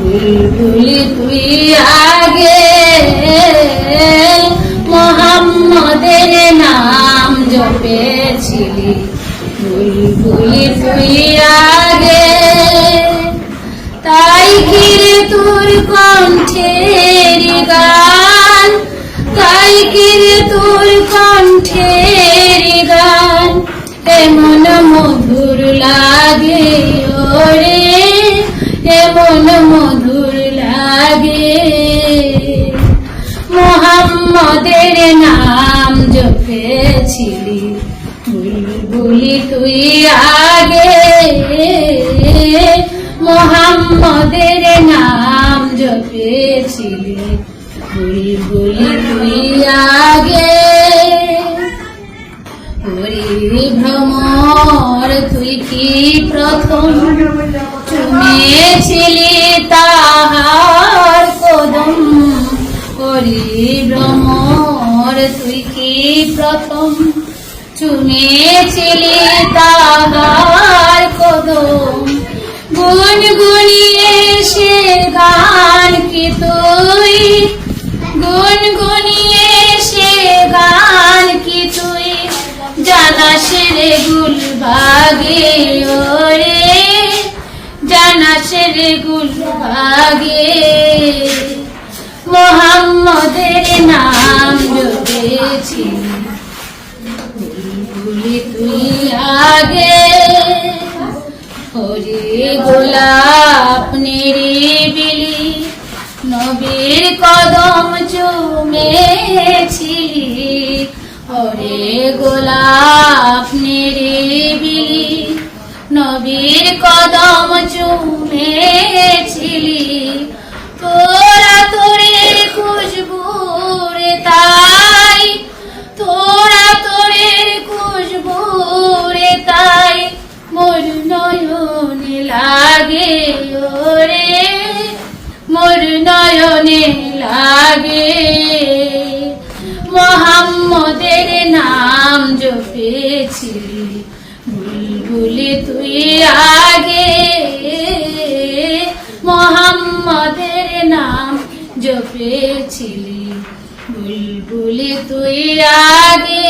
বুলবুলি তুই আগে নাম আগে তাই গান তাই কণ্ঠের গান? এমন মধুর লাগে ওরে এমন মধুর লাগে। মোহাম্মদের নাম জপেছিলি বুলবুলি তুই আগে। মোহাম্মদের নাম জপেছিলি বুলবুলি তুই আগে। ভ্রমর তুই কি প্রথম চুমেছিলি তাহার ভ্রমর তুই কি প্রথম? চুমেছিলি তাহার কদম। গুন গুনিয়ে সে গান কি তুই? গুন গুনিয়ে সে গান কি তুই? জানাস রে গুল ভাগে ওরে। জানাস রে গুল ভাগে মোহাম্মদের নাম জপেছি বুলবুলি তুই আগে হরে গোলাপ নিরিবিলি, নবীর কদম চুমেছিলি হরে গোলাপ নিরিবিলি, নবীর কদম লাগে। মোহাম্মদের নাম জপেছিলি বুলবুলি তুই আগে। মোহাম্মদের নাম জপেছিলি বুলবুলি তুই আগে।